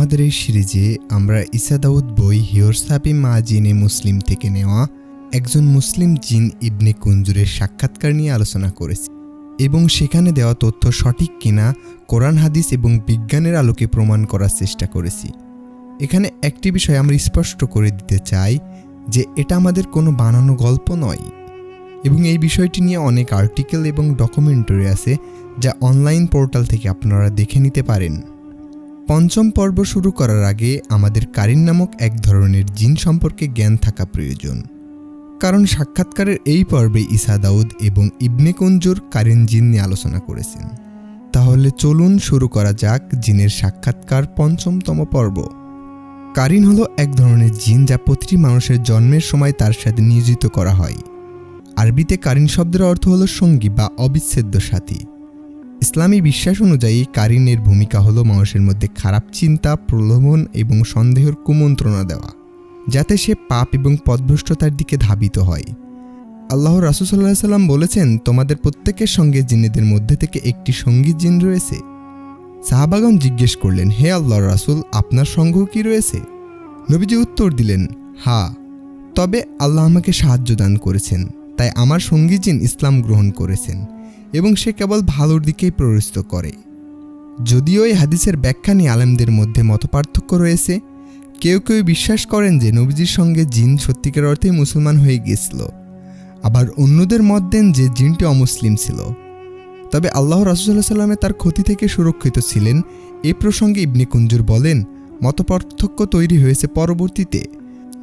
আমাদের এই সিরিজে আমরা ইসা দাউদ বই হিয়রসাবি মা জিনে মুসলিম থেকে নেওয়া একজন মুসলিম জিন ইবনে কুঞ্জুরের সাক্ষাৎকার নিয়ে আলোচনা করেছি এবং সেখানে দেওয়া তথ্য সঠিক কিনা, কোরআন, হাদিস এবং বিজ্ঞানের আলোকে প্রমাণ করার চেষ্টা করেছি। এখানে একটি বিষয় আমরা স্পষ্ট করে দিতে চাই যে এটা আমাদের কোনো বানানো গল্প নয় এবং এই বিষয়টি নিয়ে অনেক আর্টিকেল এবং ডকুমেন্টারি আছে যা অনলাইন পোর্টাল থেকে আপনারা দেখে নিতে পারেন। পঞ্চম পর্ব শুরু করার আগে আমাদের কারিন নামক এক ধরনের জিন সম্পর্কে জ্ঞান থাকা প্রয়োজন। কারণ সাক্ষাৎকারের এই পর্বে ইসা দাউদ এবং ইবনে কুঞ্জুর কারিন জিন নিয়ে আলোচনা করেছেন। তাহলে চলুন শুরু করা যাক জিনের সাক্ষাৎকার পঞ্চমতম পর্ব। কারিন হলো এক ধরনের জিন যা প্রতিটি মানুষের জন্মের সময় তার সাথে নিয়োজিত করা হয়। আরবিতে কারিন শব্দের অর্থ হলো সঙ্গী বা অবিচ্ছেদ্য সাথী। ইসলামী বিশ্বাস অনুযায়ী কারিনের ভূমিকা হলো মানুষের মধ্যে খারাপ চিন্তা, প্রলোভন এবং সন্দেহের কুমন্ত্রণা দেওয়া, যাতে সে পাপ এবং পদভ্রষ্টতার দিকে ধাবিত হয়। আল্লাহ রাসুসাল্লাহ সাল্লাম বলেছেন, তোমাদের প্রত্যেকের সঙ্গে জিনেদের মধ্যে থেকে একটি সঙ্গী জিন রয়েছে। সাহাবাগন জিজ্ঞেস করলেন, হে আল্লাহ রাসুল, আপনার সঙ্গ কি রয়েছে? নবীজি উত্তর দিলেন, হা, তবে আল্লাহ আমাকে সাহায্য দান করেছেন, তাই আমার সঙ্গী জিন ইসলাম গ্রহণ করেছেন। এবং সে কেবল ভালোর দিকেই প্ররোচিত করে। যদিও এই হাদিসের ব্যাখ্যা নিয়ে আলেমদের মধ্যে মতপার্থক্য রয়েছে, কেউ কেউ বিশ্বাস করেন যে নবীজির সঙ্গে জিন সত্যিকার অর্থেই মুসলমান হয়ে গিয়েছিল, আবার অন্যদের মত দেন যে জিনটি অমুসলিম ছিল। তবে আল্লাহ রাসুল্লাহ সাল্লামে তার ক্ষতি থেকে সুরক্ষিত ছিলেন। এ প্রসঙ্গে ইবনে কুঞ্জুর বলেন, মতপার্থক্য তৈরি হয়েছে পরবর্তীতে।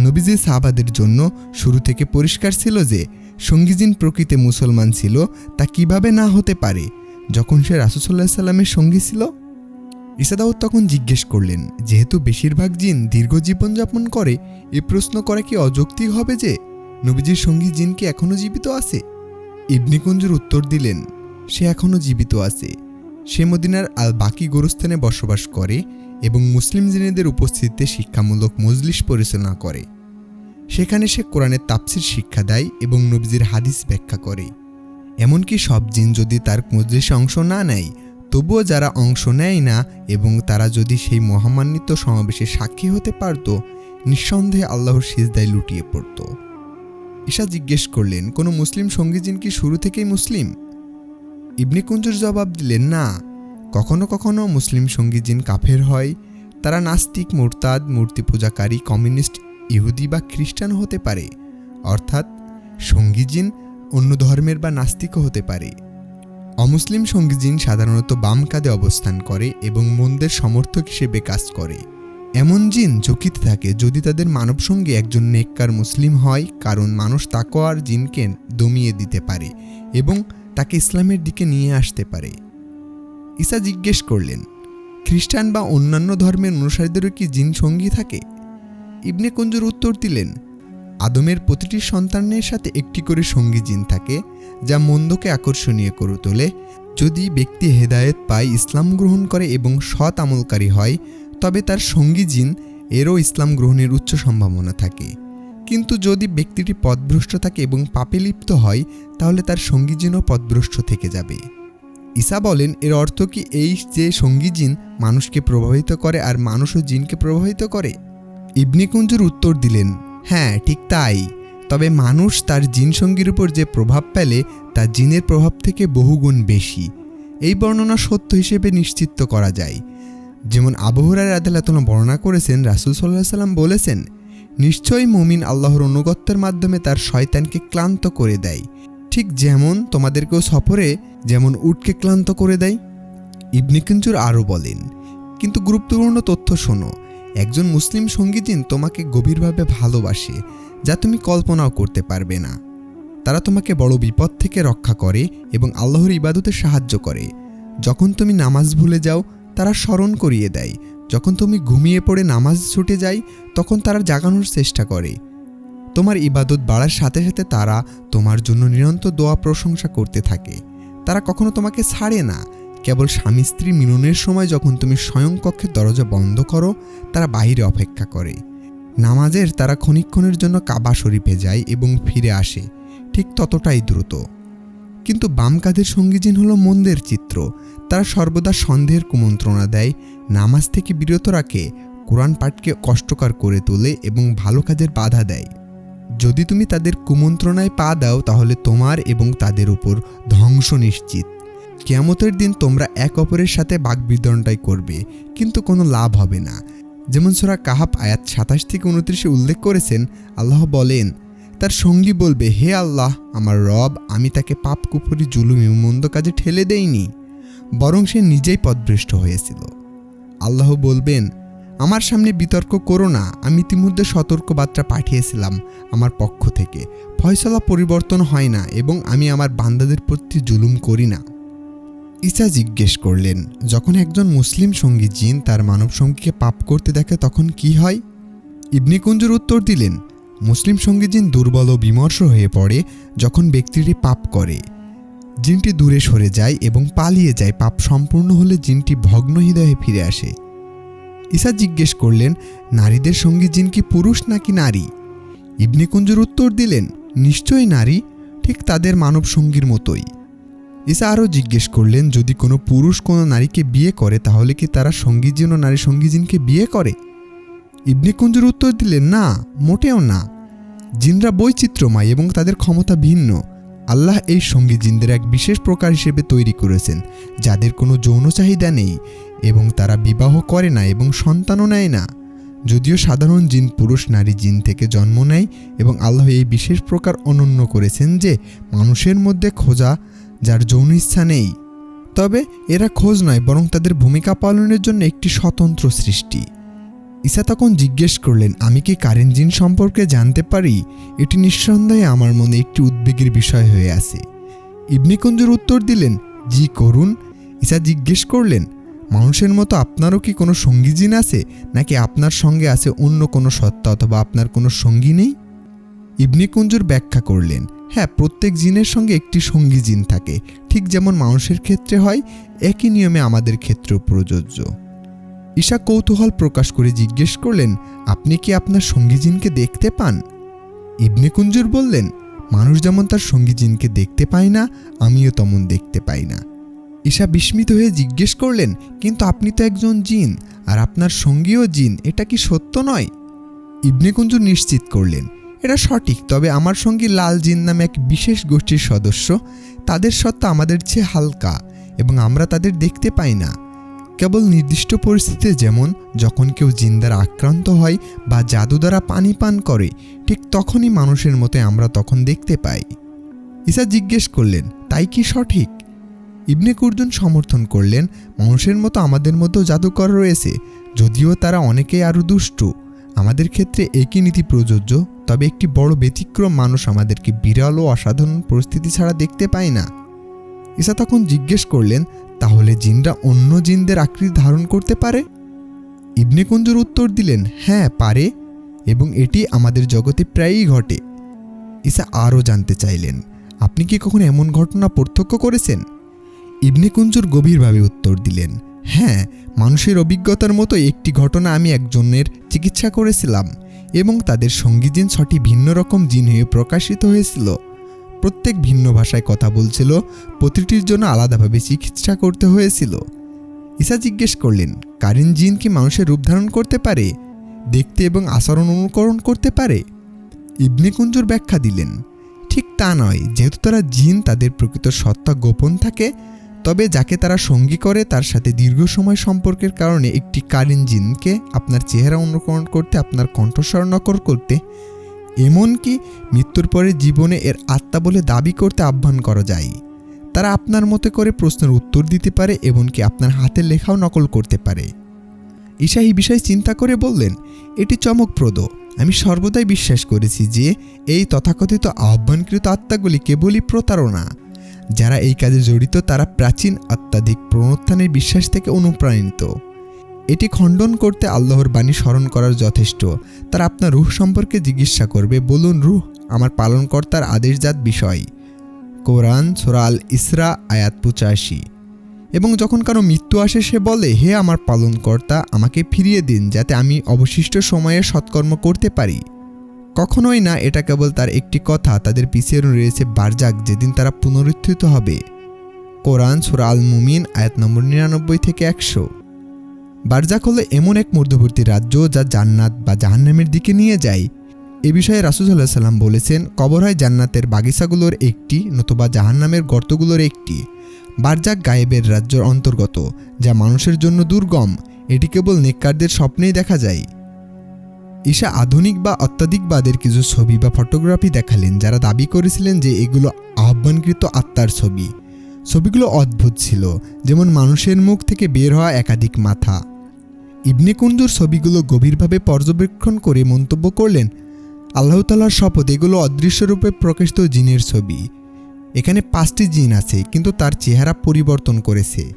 নবীজি সাহাবাদের জন্য শুরু থেকে পরিষ্কার ছিল যে সঙ্গীজিন প্রকৃতি মুসলমান ছিল, তা কীভাবে না হতে পারে? যখন সে রাসুসাল্লাহ সাল্লামের সঙ্গী ছিল, ইসাদাউদ তখন জিজ্ঞেস করলেন, যেহেতু বেশিরভাগ জিন দীর্ঘ জীবনযাপন করে, এ প্রশ্ন করা কি অযৌক্তিক হবে যে নবীজির সঙ্গী জিন কি এখনও জীবিত আছে? ইবনিকুঞ্জুর উত্তর দিলেন, সে এখনও জীবিত আছে। সে মদিনার আল বাকি গোরস্থানে বসবাস করে এবং মুসলিম জিনেদের উপস্থিতিতে শিক্ষামূলক মজলিস পরিচালনা করে। সেখানে সে কোরআনের তাপসির শিক্ষা দেয় এবং নবজির হাদিস ব্যাখ্যা করে। এমনকি সব জিন যদি তার মজলিসে অংশ না নেয়, তবুও যারা অংশ নেয় না এবং তারা যদি সেই মহামান্বিত সমাবেশে সাক্ষী হতে পারত, নিঃসন্দেহে আল্লাহর সিজদায় লুটিয়ে পড়ত। ঈশা জিজ্ঞেস করলেন, কোনো মুসলিম সঙ্গীজিন কি শুরু থেকেই মুসলিম? ইবনে কুঞ্জুর জবাব দিলেন, না। কখনো কখনো মুসলিম সঙ্গীজিন কাফের হয়। তারা নাস্তিক, মোরতাদ মূর্তি পূজাকারী কমিউনিস্ট ইহুদি বা খ্রিস্টান হতে পারে, অর্থাৎ সঙ্গীজিন অন্য ধর্মের বা নাস্তিকও হতে পারে। অমুসলিম সঙ্গীজিন সাধারণত বাম কাঁধে অবস্থান করে এবং মন্দের সমর্থক হিসেবে কাজ করে। এমন জিন ঝুঁকিতে থাকে যদি তাদের মানবসঙ্গী একজন নেককার মুসলিম হয়, কারণ মানুষ তাকোয়ার জিনকে দমিয়ে দিতে পারে এবং তাকে ইসলামের দিকে নিয়ে আসতে পারে। ঈসা জিজ্ঞেস করলেন, খ্রিস্টান বা অন্যান্য ধর্মের অনুসারীদেরও কি জিন সঙ্গী থাকে? ইবনে কুঞ্জুর উত্তর দিলেন, আদমের প্রতিটি সন্তানের সাথে একটি করে সঙ্গী জিন থাকে, যা মন্দকে আকর্ষণীয় করে তোলে। যদি ব্যক্তি হেদায়েত পায়, ইসলাম গ্রহণ করে এবং সৎ আমলকারী হয়, তবে তার সঙ্গী জিন এরও ইসলাম গ্রহণের উচ্চ সম্ভাবনা থাকে। কিন্তু যদি ব্যক্তিটি পথভ্রষ্ট থাকে এবং পাপে লিপ্ত হয়, তাহলে তার সঙ্গী জিনও পথভ্রষ্ট থেকে যাবে। ঈসা বলেন, এর অর্থ কি এই যে সঙ্গী জিন মানুষকে প্রভাবিত করে আর মানুষও জিনকে প্রভাবিত করে? ইবনি কুঞ্জুর উত্তর দিলেন হ্যাঁ ঠিক তাই। তবে মানুষ তার জিন সঙ্গীর উপর যে প্রভাব ফেলে, তা জিনের প্রভাব থেকে বহুগুণ বেশি। এই বর্ণনা সত্য হিসেবে নিশ্চিত করা যায়। যেমন আবহরার আদালতনা বর্ণনা করেছেন, রাসুল সাল্লাহ সাল্লাম বলেছেন, নিশ্চয়ই মুমিন আল্লাহর অনুগত্যের মাধ্যমে তার শয়তানকে ক্লান্ত করে দেয়। ঠিক যেমন তোমাদেরকেও সফরে যেমন উটকে ক্লান্ত করে দেয়। ইবনে কিঞ্চুর আরও বলেন, কিন্তু গুরুত্বপূর্ণ তথ্য শোনো একজন মুসলিম সঙ্গীজিন তোমাকে গভীরভাবে ভালোবাসে, যা তুমি কল্পনাও করতে পারবে না। তারা তোমাকে বড় বিপদ থেকে রক্ষা করে এবং আল্লাহর ইবাদতে সাহায্য করে। যখন তুমি নামাজ ভুলে যাও, তারা স্মরণ করিয়ে দেয়। যখন তুমি ঘুমিয়ে পড়ে নামাজ ছুটে যাই, তখন তারা জাগানোর চেষ্টা করে। তোমার ইবাদত বাড়ার সাথে সাথে তারা তোমার জন্য নিরন্তর দোয়া প্রশংসা করতে থাকে। তারা কখনো তোমাকে ছাড়ে না। কেবল স্বামী স্ত্রী মিলনের সময় যখন তুমি স্বয়ংকক্ষের দরজা বন্ধ করো, তারা বাইরে অপেক্ষা করে। নামাজের তারা ক্ষণিক্ষণের জন্য কাবা শরীফে যায় এবং ফিরে আসে, ঠিক ততটাই দ্রুত। কিন্তু বাম কাঁধের সঙ্গীজিন হলো মন্দের চিত্র। তারা সর্বদা সন্দেহের কুমন্ত্রণা দেয়, নামাজ থেকে বিরত রাখে, কোরআন পাঠকে কষ্টকর করে তোলে এবং ভালো কাজের বাধা দেয়। যদি তুমি তাদের কুমন্ত্রণায় পা দাও, তাহলে তোমার এবং তাদের উপর ধ্বংস নিশ্চিত। কেয়ামতের দিন তোমরা এক অপরের সাথে বাগবিতরণটাই করবে, কিন্তু কোনো লাভ হবে না। যেমন সোরা কাহাব আয়াত সাতাশ থেকে উনত্রিশে উল্লেখ করেছেন, আল্লাহ বলেন, তার সঙ্গী বলবে, হে আল্লাহ, আমার রব, আমি তাকে পাপ কুপুরি জুলুম মন্দ কাজে ঠেলে দেইনি, বরং সে নিজেই পদভ্রষ্ট হয়েছিল। আল্লাহ বলবেন, আমার সামনে বিতর্ক করো না, আমি ইতিমধ্যে সতর্কবার্তা পাঠিয়েছিলাম আমার পক্ষ থেকে। ফয়সলা পরিবর্তন হয় না, এবং আমি আমার বান্দাদের প্রতি জুলুম করি না। ঈসা জিজ্ঞেস করলেন, যখন একজন মুসলিম সঙ্গী জিন তার মানব সঙ্গীকে পাপ করতে দেখে তখন কি হয়? ইবনি কুঞ্জুর উত্তর দিলেন, মুসলিম সঙ্গী জিন দুর্বল ও বিমর্ষ হয়ে পড়ে যখন ব্যক্তিটি পাপ করে। জিনটি দূরে সরে যায় এবং পালিয়ে যায়, পাপ সম্পূর্ণ হলে জিনটি ভগ্ন হৃদয়ে ফিরে আসে। ঈসা জিজ্ঞেস করলেন, নারীদের সঙ্গী জিন কি পুরুষ নাকি নারী? ইবনে কুঞ্জুর উত্তর দিলেন, নিশ্চয়ই নারী, ঠিক তাদের মানব সঙ্গীর মতোই। ঈসা আরও জিজ্ঞেস করলেন, যদি কোনো পুরুষ কোনো নারীকে বিয়ে করে, তাহলে কি তারা সঙ্গীজিন ও নারী সঙ্গীজিনকে বিয়ে করে? ইবনে কুঞ্জুর উত্তর দিলেন, না, মোটেও না। জিনরা বৈচিত্র্যময় এবং তাদের ক্ষমতা ভিন্ন। আল্লাহ এই সঙ্গী জিনদের এক বিশেষ প্রকার হিসেবে তৈরি করেছেন, যাদের কোনো যৌন চাহিদা নেই এবং তারা বিবাহ করে না এবং সন্তানও নেয় না। যদিও সাধারণ জিন পুরুষ নারী জিন থেকে জন্ম নেয় এবং আল্লাহ এই বিশেষ প্রকার অনন্য করেছেন যে, মানুষের মধ্যে খোঁজা যার যৌন ইচ্ছা নেই। তবে এরা খোঁজ নয়, বরং তাদের ভূমিকা পালনের জন্য একটি স্বতন্ত্র সৃষ্টি। ঈসা তখন জিজ্ঞেস করলেন, আমি কি কারেন জিন সম্পর্কে জানতে পারি? এটি নিঃসন্দেহে আমার মনে একটি উদ্বেগের বিষয় হয়ে আছে। ইবনিকুঞ্জুর উত্তর দিলেন, জি, করুন। ঈসা জিজ্ঞেস করলেন, মানুষের মতো আপনারও কি কোনো সঙ্গী জিন আছে? নাকি আপনার সঙ্গে আছে অন্য কোনো সত্তা অথবা আপনার কোনো সঙ্গী নেই? ইবনিকুঞ্জুর ব্যাখ্যা করলেন হ্যাঁ প্রত্যেক জিনের সঙ্গে একটি সঙ্গী জিন থাকে। ঠিক যেমন মানুষের ক্ষেত্রে হয়, একই নিয়মে আমাদের ক্ষেত্রেও প্রযোজ্য। ঈশা কৌতূহল প্রকাশ করে জিজ্ঞেস করলেন, আপনি কি আপনার সঙ্গী জিনকে দেখতে পান? ইবনে কুঞ্জুর বললেন, মানুষ যেমন তার সঙ্গী জিনকে দেখতে পায় না, আমিও তেমন দেখতে পাই না। ঈশা বিস্মিত হয়ে জিজ্ঞেস করলেন, কিন্তু আপনি তো একজন জিন, আর আপনার সঙ্গীও জিন, এটা কি সত্য নয়? ইবনে কুঞ্জুর নিশ্চিত করলেন এটা সঠিক, তবে আমার সঙ্গী লাল জিন নামে এক বিশেষ গোষ্ঠীর সদস্য, তাদের সত্তা আমাদের চেয়ে হালকা এবং আমরা তাদের দেখতে পাই না। কেবল নির্দিষ্ট পরিস্থিতিতে যেমন, যখন কেউ জিন দ্বারা আক্রান্ত হয় বা জাদু দ্বারা পানি পান করে, ঠিক তখনই মানুষের মতো আমরা তখন দেখতে পাই। ঈসা জিজ্ঞেস করলেন, তাই কি সঠিক? ইবনে কুরজুন সমর্থন করলেন, মানুষের মতো আমাদের মতো জাদুকর রয়েছে, যদিও তারা অনেকেই আরও দুষ্টু। আমাদের ক্ষেত্রে একই নীতি প্রযোজ্য তবে একটি বড় ব্যতিক্রম মানুষ আমাদেরকে বিরল ও অসাধারণ পরিস্থিতি ছাড়া দেখতে পায় না। ঈসা তখন জিজ্ঞেস করলেন, তাহলে জিনরা অন্য জিনদের আকৃতি ধারণ করতে পারে? ইবনে কুঞ্জুর উত্তর দিলেন হ্যাঁ পারে এবং এটি আমাদের জগতে প্রায়ই ঘটে। ঈসা আরও জানতে চাইলেন, আপনি কি কখনো এমন ঘটনা প্রত্যক্ষ করেছেন? ইবনে কুঞ্জুর গভীরভাবে উত্তর দিলেন হ্যাঁ মানুষের অভিজ্ঞতার মতো একটি ঘটনা আমি একজনের চিকিৎসা করেছিলাম। এবং তাদের সঙ্গী জিন ছটি ভিন্ন রকম জিন হয়ে প্রকাশিত হয়েছিল। প্রত্যেক ভিন্ন ভাষায় কথা বলছিল, প্রতিটির জন্য আলাদাভাবে চিকিৎসা করতে হয়েছিল। ঈসা জিজ্ঞেস করলেন, কারিন জিন কি মানুষের রূপ ধারণ করতে পারে, দেখতে এবং আচরণ অনুকরণ করতে পারে? ইবনে কুঞ্জুর ব্যাখ্যা দিলেন, ঠিক তা নয়, যেহেতু তারা জিন তাদের প্রকৃত সত্তা গোপন থাকে তবে যাকে তারা সঙ্গী করে, তার সাথে দীর্ঘ সময় সম্পর্কের কারণে একটি কারিন জিনকে আপনার চেহারা অনুকরণ করতে, আপনার কণ্ঠস্বর নকল করতে, এমনকি মৃত্যুর পরে জীবনে এর আত্মা বলে দাবি করতে আহ্বান করা যায়। তারা আপনার মতো করে প্রশ্নের উত্তর দিতে পারে, এমনকি আপনার হাতের লেখাও নকল করতে পারে। ঈশা এই বিষয়ে চিন্তা করে বললেন, এটি চমকপ্রদ। আমি সর্বদাই বিশ্বাস করেছি যে, এই তথাকথিত আহ্বানকৃত আত্মাগুলি কেবলই প্রতারণা। যারা এই কাজে জড়িত, তারা প্রাচীন অত্যাধিক প্রণোত্থানের বিশ্বাস থেকে অনুপ্রাণিত। এটি খণ্ডন করতে আল্লাহর বাণী স্মরণ করার যথেষ্ট। তারা আপনার রুহ সম্পর্কে জিজ্ঞাসা করবে, বলুন রুহ, আমার পালনকর্তার আদেশজাত বিষয়। কোরআন সোরাল ইসরা, আয়াত পঁচাশি। এবং যখন কারও মৃত্যু আসে, সে বলে, হে আমার পালনকর্তা, আমাকে ফিরিয়ে দিন, যাতে আমি অবশিষ্ট সময়ে সৎকর্ম করতে পারি। কখনোই না, এটা কেবল তার একটি কথা। তাদের পিছিয়ে রয়েছে বারজাক, যেদিন তারা পুনরুত্থিত হবে। কোরআন সুরা আল মুমিন আয়াত নম্বর নিরানব্বই থেকে একশো। বারজাক হলো এমন এক মধ্যবর্তী রাজ্য যা জান্নাত বা জাহান্নামের দিকে নিয়ে যায়। এ বিষয়ে রাসুসাল্লাহ সাল্লাম বলেছেন কবর হয় জান্নাতের বাগিচাগুলোর একটি নতুবা জাহান্নামের গর্তগুলোর একটি। বারজাক গায়েবের রাজ্যর অন্তর্গত, যা মানুষের জন্য দুর্গম। এটি কেবল নেককারদের স্বপ্নেই দেখা যায়। ঈশা আধুনিক বা অত্যাধিকবাদের কিছু ছবি বা ফটোগ্রাফি দেখালেন, যারা দাবি করেছিলেন যে এগুলো আহ্বানকৃত আত্মার ছবি। ছবিগুলো অদ্ভুত ছিল, যেমন মানুষের মুখ থেকে বের হওয়া একাধিক মাথা। ইবনে কুঞ্জুর ছবিগুলো গভীরভাবে পর্যবেক্ষণ করে মন্তব্য করলেন, আল্লাহ তালার শপথ এগুলো অদৃশ্যরূপে প্রকাশিত জিনের ছবি। এখানে পাঁচটি জিন আছে, কিন্তু তার চেহারা পরিবর্তন করেছে।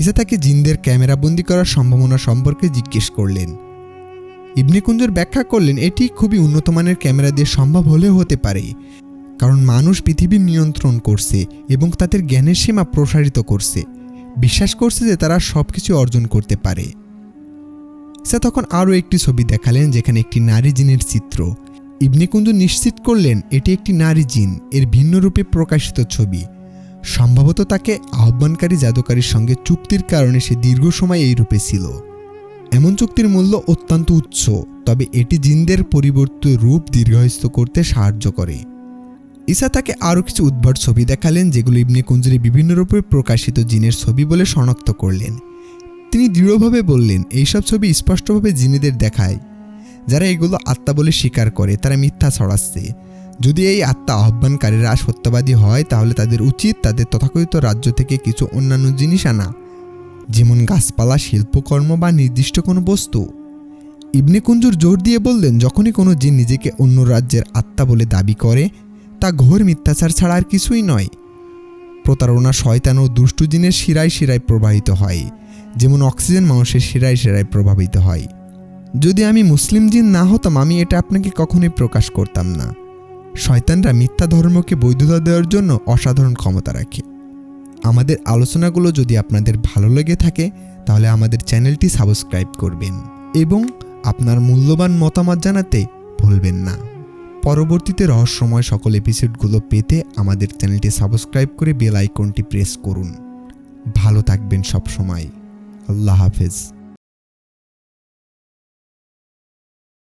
ইসা তাকে জিনদের ক্যামেরাবন্দি করার সম্ভাবনা সম্পর্কে জিজ্ঞেস করলেন। ইবনে কুঞ্জুর ব্যাখ্যা করলেন, এটি খুবই উন্নত মানের ক্যামেরা দিয়ে সম্ভব হলেও হতে পারে, কারণ মানুষ পৃথিবীর নিয়ন্ত্রণ করছে এবং তাদের জ্ঞানের সীমা প্রসারিত করছে। বিশ্বাস করছে যে তারা সব কিছু অর্জন করতে পারে। সে তখন আরও একটি ছবি দেখালেন, যেখানে একটি নারী জিনের চিত্র। ইবনে কুঞ্জু নিশ্চিত করলেন, এটি একটি নারী জিন, এর ভিন্ন রূপে প্রকাশিত ছবি। সম্ভবত তাকে আহ্বানকারী জাদুকারীর সঙ্গে চুক্তির কারণে সে দীর্ঘ সময় এই রূপে ছিল। এমন চুক্তির মূল্য অত্যন্ত উচ্চ, তবে এটি জিনদের পরিবর্তিত রূপ দীর্ঘায়িত করতে সাহায্য করে। ঈসা তাকে আরও কিছু উদ্ভট ছবি দেখালেন, যেগুলো ইবনে কুঞ্জুরি বিভিন্ন রূপে প্রকাশিত জিনের ছবি বলে শনাক্ত করলেন। তিনি দৃঢ়ভাবে বললেন, এইসব ছবি স্পষ্টভাবে জিনেদের দেখায়। যারা এগুলো আত্মা বলে স্বীকার করে, তারা মিথ্যা ছড়াচ্ছে। যদি এই আত্মা আহ্বানকারীরা সত্যবাদী হয়, তাহলে তাদের উচিত তাদের তথাকথিত রাজ্য থেকে কিছু অন্যান্য জিনিস আনা। যেমন গাছপালা, শিল্পকর্ম বা নির্দিষ্ট কোনো বস্তু। ইবনে কুঞ্জুর জোর দিয়ে বললেন, যখনই কোনো জিন নিজেকে অন্য রাজ্যের আত্মা বলে দাবি করে, তা ঘোর মিথ্যাচার ছাড়া আর কিছুই নয়। প্রতারণা শয়তান ও দুষ্টু জিনের শিরায় শিরায় প্রবাহিত হয়, যেমন অক্সিজেন মানুষের শিরায় শিরায় প্রভাবিত হয়। যদি আমি মুসলিম জিন না হতাম, আমি এটা আপনাকে কখনোই প্রকাশ করতাম না। শয়তানরা মিথ্যা ধর্মকে বৈধতা দেওয়ার জন্য অসাধারণ ক্ষমতা রাখে। আমাদের আলোচনাগুলো যদি আপনাদের ভালো লেগে থাকে, তাহলে আমাদের চ্যানেলটি সাবস্ক্রাইব করবেন এবং আপনার মূল্যবান মতামত জানাতে ভুলবেন না। পরবর্তীতে রহস্যময় সকল এপিসোডগুলো পেতে আমাদের চ্যানেলটি সাবস্ক্রাইব করে বেল আইকনটি প্রেস করুন। ভালো থাকবেন সব সময় আল্লাহ হাফেজ।